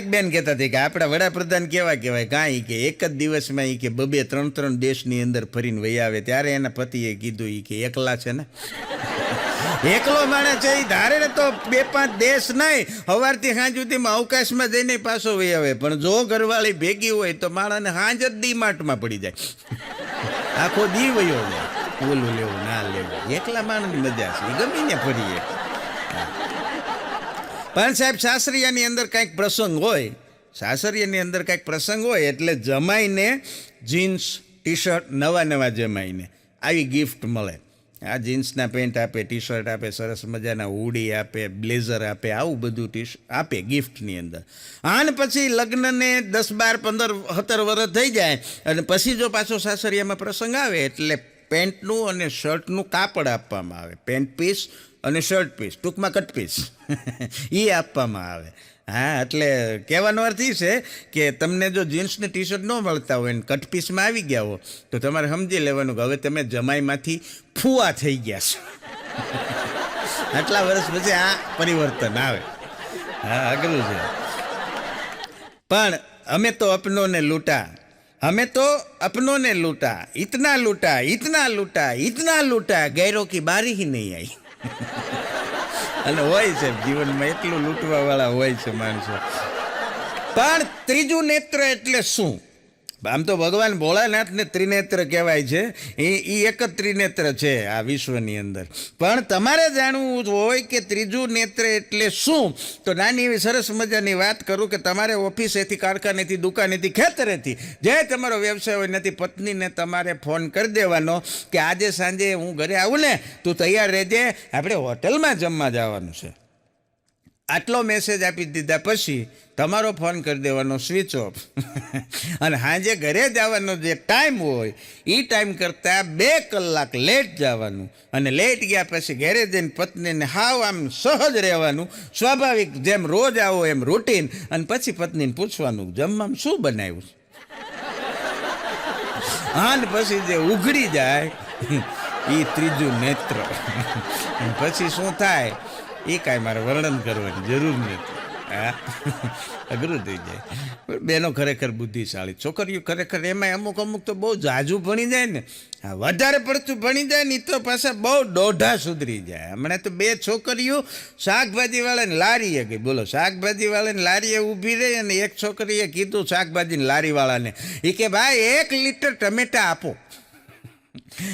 એક બેન કહેતા હતી કે આપણા વડાપ્રધાન કેવા કહેવાય? કાંઈ કે એક જ દિવસમાં એ કે બબે ત્રણ ત્રણ દેશની અંદર ફરીને વહી આવે. ત્યારે એના પતિએ કીધું એ કે એકલા છે ને? એકલો માણસ છે એ ધારે ને તો બે પાંચ દેશ નહીં. સવારથી સાંજ સુધીમાં અવકાશમાં જઈને પાછો વહી આવે. પણ જો ઘરવાળી ભેગી હોય તો માણસને સાંજ જ ડીમાર્ટમાં પડી જાય. આખો દી વયો જાય. ઓલું લેવું, ના લેવું. એકલા માણસની મજા છે. ઈ ગમે ને ફરીએ. પણ સાહેબ, સાસરિયાની અંદર કાંઈક પ્રસંગ હોય, સાસરિયાની અંદર કાંઈક પ્રસંગ હોય એટલે જમાઈને જીન્સ ટી શર્ટ નવા નવા જમાઈને આવી ગિફ્ટ મળે. આ જીન્સના પેન્ટ આપે ટી શર્ટ આપે, સરસ મજાના હુડી આપે, બ્લેઝર આપે, આવું બધું ટી આપે ગિફ્ટની અંદર. આને પછી લગ્નને દસ બાર પંદર સત્તર વર્ષ થઈ જાય અને પછી જો પાછો સાસરિયામાં પ્રસંગ આવે એટલે પેન્ટનું અને શર્ટનું કાપડ આપવામાં આવે. પેન્ટ પીસ અને શર્ટ પીસ ટૂંકમાં કટ પીસ એ આપવામાં આવે. હા, એટલે કહેવાનો અર્થ એ છે કે તમને જો જીન્સ ને ટી શર્ટ ન મળતા હોય ને કટ પીસમાં આવી ગયા હો, તો તમારે સમજી લેવાનું કે હવે તમે જમાઈમાંથી ફૂવા થઈ ગયા છો. આટલા વર્ષ પછી આ પરિવર્તન આવે. હા, અઘરું છે. પણ અમે તો અપનોને લૂંટા. हमें तो अपनों ने लूटा इतना लूटा इतना लूटा इतना लूटा गैरों की बारी ही नहीं आई અને હોય છે જીવનમાં એટલું લૂંટવા વાળા હોય છે માણસો પણ ત્રીજું નેત્ર એટલે શું આમ તો ભગવાન ભોળાનાથને ત્રિનેત્ર કહેવાય છે. એ એ એક જ ત્રિનેત્ર છે આ વિશ્વની અંદર. પણ તમારે જાણવું હોય કે ત્રીજું નેત્ર એટલે શું? તો નાની એવી સરસ મજાની વાત કરું કે તમારે ઓફિસેથી કારખાનેથી, દુકાનેથી, ખેતરેથી, જે તમારો વ્યવસાય હોય નથી પત્નીને તમારે ફોન કરી દેવાનો કે આજે સાંજે હું ઘરે આવું ને, તું તૈયાર રહેજે. આપણે હોટલમાં જમવા જવાનું છે. આટલો મેસેજ આપી દીધા પછી તમારો ફોન કરી દેવાનો સ્વિચ ઓફ અને સાંજે ઘરે જવાનો જે ટાઈમ હોય એ ટાઈમ કરતાં બે કલાક લેટ જવાનું. અને લેટ ગયા પછી ઘરે જઈને પત્નીને હાવ આમ સહજ રહેવાનું. સ્વાભાવિક જેમ રોજ આવો એમ રૂટીન અને પછી પત્નીને પૂછવાનું, જમવામાં શું બનાવ્યું? હા ને પછી જે ઉઘડી જાય એ ત્રીજું નેત્ર. પછી શું થાય? એ કાંઈ મારે વર્ણન કરવાની જરૂર નથી. હા? અઘરું થઈ જાય. બેનો ખરેખર બુદ્ધિશાળી. છોકરીઓ ખરેખર એમાં અમુક અમુક તો બહુ જાજુ ભણી જાય ને. હા, વધારે પડતું ભણી જાય ને તો પાછા બહુ દોઢા સુધરી જાય. હમણાં તો બે છોકરીઓ શાકભાજીવાળાને લારીએ ગઈ. બોલો, શાકભાજીવાળાને લારીએ ઊભી રહી અને એક છોકરીએ કીધું શાકભાજીને લારીવાળાને. એ કે, ભાઈ, એક લીટર ટમેટા આપો.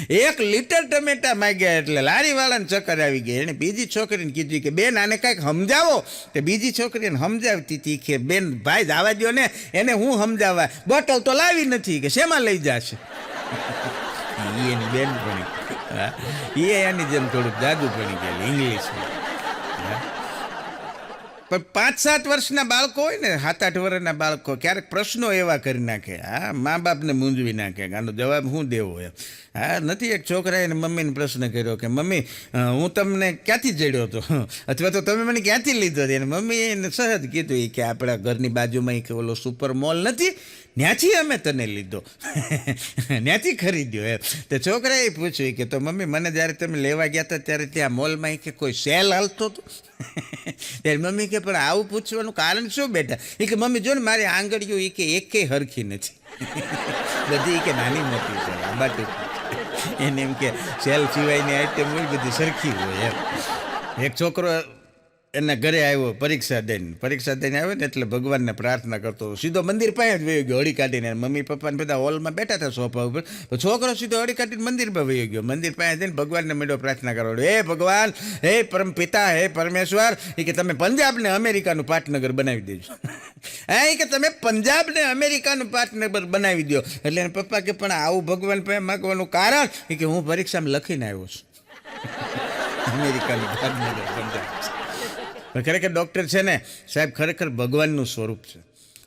એક લીટર ટમેટા માંગ્યા એટલે લારીવાળાને ચક્કર આવી ગઈ. એને બીજી છોકરીને કીધું કે, બેન, આને કાંઈક સમજાવો. તે બીજી છોકરીને સમજાવતી હતી કે, બેન, ભાઈ, જવા દ્યો ને, એને હું સમજાવવા. બોટલ તો લાવી નથી કે, શેમાં લઈ જશે? એની બેન ભણી એ એની જેમ થોડુંક જાદુ ભણી ગયેલી ઇંગ્લિશમાં. પણ પાંચ સાત વર્ષના બાળકો હોય ને સાત આઠ વર્ષના બાળકો, ક્યારેક પ્રશ્નો એવા કરી નાખે, હા મા બાપને મૂંઝવી નાખે, કે આનો જવાબ શું દેવો એમ. હા, નથી એક છોકરાએ એને મમ્મીને પ્રશ્ન કર્યો કે, મમ્મી હું તમને ક્યાંથી જડ્યો હતો? અથવા તો તમે મને ક્યાંથી લીધો? હતો એને મમ્મીએ એને સહજ કીધું કે, આપણા ઘરની બાજુમાં એક ઓલો સુપર મોલ નથી ત્યાંથી અમે તને લીધો. ત્યાંથી ખરીદ્યો એમ. તો છોકરાએ પૂછ્યું કે તો મમ્મી, મને જ્યારે તમે લેવા ગયા હતા ત્યારે ત્યાં મોલમાં કે કોઈ સેલ હાલતો હતો? ત્યારે મમ્મી કે, પણ આવું પૂછવાનું કારણ શું બેટા? એ કે, મમ્મી, જો ને મારી આંગળીઓ એ કે એકેય હરખી નથી બધી કે નાની મોટી છે બાકી એને એમ કે, સેલ સિવાયની આઈટમ હોય બધી સરખી હોય એમ. એક છોકરો એના ઘરે આવ્યો પરીક્ષા દઈને. પરીક્ષા દઈને આવ્યો ને એટલે ભગવાનને પ્રાર્થના કરતો સીધો મંદિર પાસે જ વયો ગયો. હળી કાઢીને મમ્મી પપ્પાને બધા હોલમાં બેઠા હતા સોફા ઉપર. તો છોકરો સીધો હળી કાઢીને મંદિરમાં વયો ગયો. મંદિર પાસે જઈને ભગવાનને મેળો પ્રાર્થના કરવાનો. હે ભગવાન, હે પરમ પિતા, હે પરમેશ્વર એ કે તમે પંજાબને અમેરિકાનું પાટનગર બનાવી દેજો. હા એ કે તમે પંજાબને અમેરિકાનું પાટનગર બનાવી દો એટલે એના પપ્પા કે, પણ આવું ભગવાન પાસે માગવાનું કારણ? એ કે, હું પરીક્ષામાં લખીને આવ્યો છું. અમેરિકાનું પાટનગર, પંજાબ. ખરેખર ડૉક્ટર છે ને, સાહેબ, ખરેખર ભગવાનનું સ્વરૂપ છે.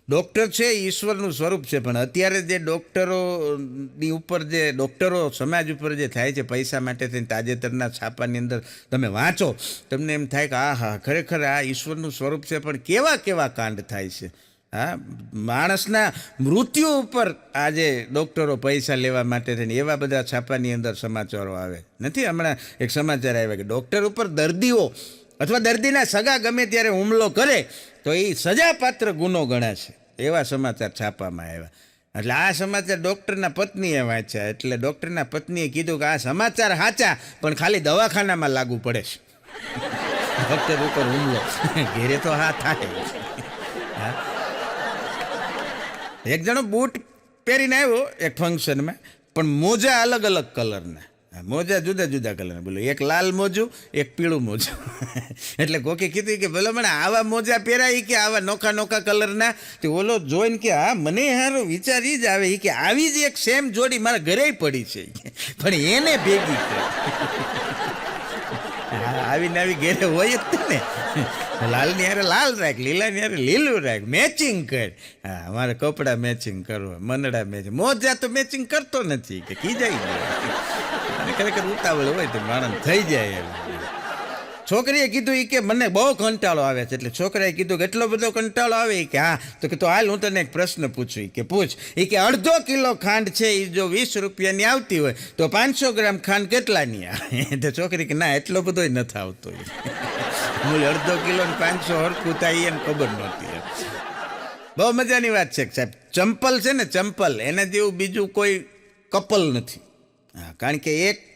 ડૉક્ટર છે ઈશ્વરનું સ્વરૂપ છે, પણ અત્યારે જે ડૉક્ટરોની ઉપર જે ડૉક્ટરો સમાજ ઉપર જે થાય છે, પૈસા માટે થઈને તાજેતરના છાપાની અંદર તમે વાંચો, તમને એમ થાય કે આ હા ખરેખર આ ઈશ્વરનું સ્વરૂપ છે, પણ કેવા કેવા કાંડ થાય છે? હા, માણસના મૃત્યુ ઉપર આજે ડૉક્ટરો પૈસા લેવા માટે થઈને એવા બધા છાપાની અંદર સમાચારો આવે. નથી હમણાં એક સમાચાર આવ્યા કે ડૉક્ટર ઉપર દર્દીઓ અથવા દર્દીના સગા ગમે ત્યારે હુમલો કરે, તો એ સજાપાત્ર ગુનો ગણાશે. એવા સમાચાર છાપવામાં આવ્યા. એટલે આ સમાચાર ડૉક્ટરના પત્નીએ વાંચ્યા. એટલે ડૉક્ટરના પત્નીએ કીધું કે આ સમાચાર સાચા, પણ ખાલી દવાખાનામાં લાગુ પડે છે. ડૉક્ટર ઉપર હુમલો. ઘેરે તો હા થાય. એક જણો બૂટ પહેરીને આવ્યો, એક ફંક્શનમાં પણ મોજા અલગ અલગ કલરના મોજા જુદા જુદા કલરના બોલો. એક લાલ મોજું એક પીળું મોજું. એટલે કોકે કીધું કે ભલે મને આવા મોજા પહેરાય કે આવા નોખા નોખા કલરના. તો ઓલો જોઈને કે હા મને હારો વિચાર જ આવે એ કે આવી જ એક સેમ જોડી મારા ઘરે પડી છે. પણ એને ભેગી કરી હા, આવીને આવી ઘેરે હોય જ તે ને હારે લાલ રાખ લીલાની હારે લીલું રાખ મેચિંગ કર. હા અમારે કપડાં મેચિંગ કરવા મનડા મેચિંગ મોજા તો મેચિંગ કરતો નથી, કે કી જાય ખરેખર ઉતાવળ હોય તો માણસ થઈ જાય એમ. છોકરીએ કીધું એ કે મને બહુ કંટાળો આવે છે, એટલે છોકરાએ કીધું કે એટલો બધો કંટાળો આવે કે હા, તો કે તો હાલ હું તને એક પ્રશ્ન પૂછું કે પૂછ. એ કે અડધો કિલો ખાંડ છે એ જો વીસ રૂપિયાની આવતી હોય, તો પાંચસો ગ્રામ ખાંડ કેટલાની આવે? તો છોકરી કે ના, એટલો બધો નથી આવતો મૂળ અડધો કિલો પાંચસો હરખું થાય એને ખબર નહોતી બહુ મજાની વાત છે સાહેબ. ચંપલ છે ને, ચંપલ. એના જેવું બીજું કોઈ કપલ નથી. હા, કારણ કે એક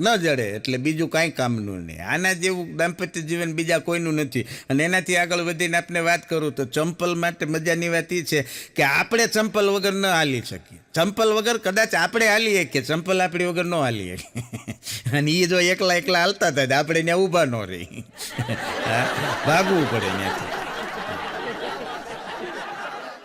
ન જડે એટલે બીજું કાંઈ કામનું નહીં. આના જેવું દાંપત્ય જીવન બીજા કોઈનું નથી. અને એનાથી આગળ વધીને આપણે વાત કરું તો ચંપલ માટે મજાની વાત એ છે કે આપણે ચંપલ વગર ન હાલી શકીએ. ચંપલ વગર કદાચ આપણે હાલી શકીએ ચંપલ આપણી વગર ન હાલી શકીએ અને એ જો એકલા એકલા હાલતા તો આપણે ત્યાં ઊભા ન રહી ભાગવું પડે ત્યાંથી.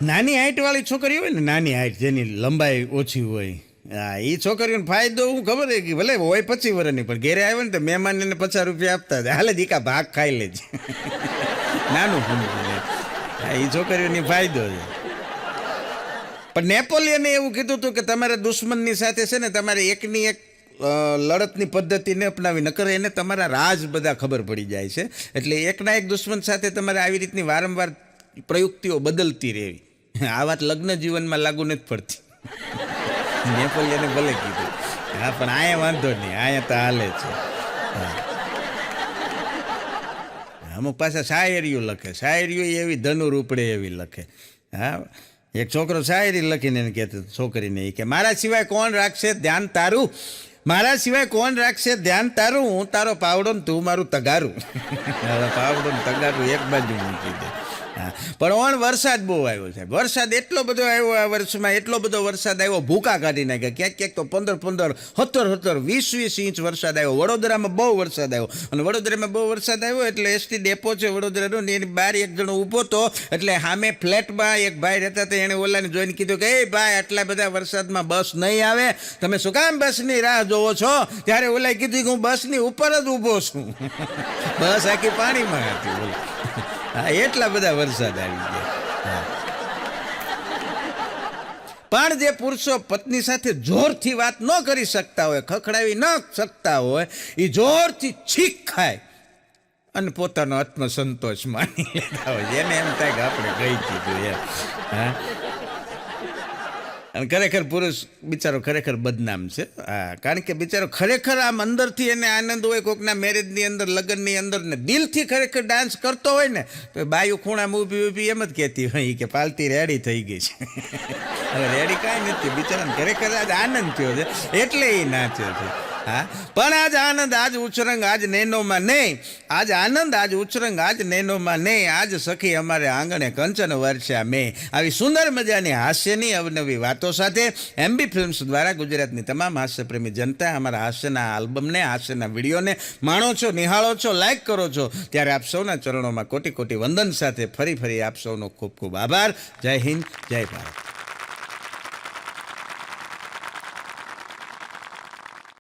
નાની હાઈટવાળી છોકરી હોય ને, નાની હાઈટ જેની લંબાઈ ઓછી હોય હા એ છોકરીઓને ફાયદો હું ખબર છે કે ભલે હોય પચીસ વર્ષની, પણ ઘેરે આવે ને તો મહેમાન એને પચાસ રૂપિયા આપતા હતા. હાલે દીકા ભાગ ખાઈ લેજે. નાનું હા એ છોકરીઓની ફાયદો છે. પણ નેપોલિયને એવું કીધું હતું કે તમારા દુશ્મનની સાથે છે ને, તમારે એકની એક લડતની પદ્ધતિને અપનાવી, નકર એને તમારા રાજ બધા ખબર પડી જાય છે. એટલે એકના એક દુશ્મન સાથે તમારે આવી રીતની વારંવાર પ્રયુક્તિઓ બદલતી રહેવી. આ વાત લગ્ન જીવનમાં લાગુ નથી પડતી. નેપોલિયને ભલે કીધું. હા, પણ અહીંયા વાંધો નહીં. અહીંયા તો હાલે છે. અમુક પાછા શાયરીઓ લખે. શાયરીઓ એવી ધનુર ઉપડે એવી લખે. હા, એક છોકરો શાયરી લખીને એને કહેતો, છોકરીને એ કે, મારા સિવાય કોણ રાખશે ધ્યાન તારું? મારા સિવાય કોણ રાખશે ધ્યાન તારું? હું તારો પાવડો ને તું મારું તગારું. પાવડો ને તગારું એક બાજુ મૂકી દે. પણ ઓણ વરસાદ બહુ આવ્યો છે વરસાદ એટલો બધો આવ્યો આ વર્ષમાં, એટલો બધો વરસાદ આવ્યો, ભૂકા કાઢી નાખ્યા. ક્યાંક ક્યાંક તો પંદર પંદર, સત્તર સત્તર, વીસ વીસ ઇંચ વરસાદ આવ્યો. વડોદરામાં બહુ વરસાદ આવ્યો. અને વડોદરામાં બહુ વરસાદ આવ્યો એટલે એસટી ડેપો છે વડોદરાનો ને એની બહાર એક જણો ઊભો હતો. એટલે સામે ફ્લેટમાં એક ભાઈ રહેતા હતા. એણે ઓલાને જોઈને કીધું કે, એ ભાઈ, આટલા બધા વરસાદમાં બસ નહીં આવે. તમે શું કામ બસની રાહ જોવો છો? ત્યારે ઓલાએ કીધું કે, હું બસની ઉપર જ ઊભો છું. બસ આખી પાણીમાં હતી હા, એટલા બધા વરસાદ આવી ગયા પણ જે પુરુષો પત્ની સાથે જોરથી વાત ન કરી શકતા હોય, ખખડાવી ન શકતા હોય એ જોરથી છીક ખાય અને પોતાનો આત્મસંતોષ માની લેતા હોય. એને એમ થાય કે આપણે ગઈ કીધું એમ. હા. અને ખરેખર પુરુષ બિચારો ખરેખર બદનામ છે. હા, કારણ કે બિચારો ખરેખર આમ અંદરથી એને આનંદ હોય, કોકના મેરેજની અંદર, લગ્નની અંદર ને દિલથી ખરેખર ડાન્સ કરતો હોય ને, તો બાયું ખૂણામાં ઊભી ઊભી એમ જ કહેતી હોય કે પાલતી રેડી થઈ ગઈ છે. હવે રેડી કાંઈ નથી, બિચારાને ખરેખર આજ આનંદ થયો છે, એટલે એ નાચે છે. હા? પણ આજ આનંદ, આજ ઉછરંગ, આજ નેનોમાં નહીં. આજ આનંદ, આજ ઉછરંગ, આજ નેનોમાં નહીં. આજ સખી અમારે આંગણે કંચન વર્ષા મેં. આવી સુંદર મજાની હાસ્યની અવનવી વાતો સાથે એમબી ફિલ્મ્સ દ્વારા ગુજરાતની તમામ હાસ્યપ્રેમી જનતા અમારા હાસ્યના આલ્બમને, હાસ્યના વિડીયોને માણો છો, નિહાળો છો, લાઈક કરો છો. ત્યારે આપ સૌના ચરણોમાં કોટી કોટી વંદન સાથે ફરી ફરી આપ સૌનો ખૂબ ખૂબ આભાર. જય હિન્દ, જય ભારત.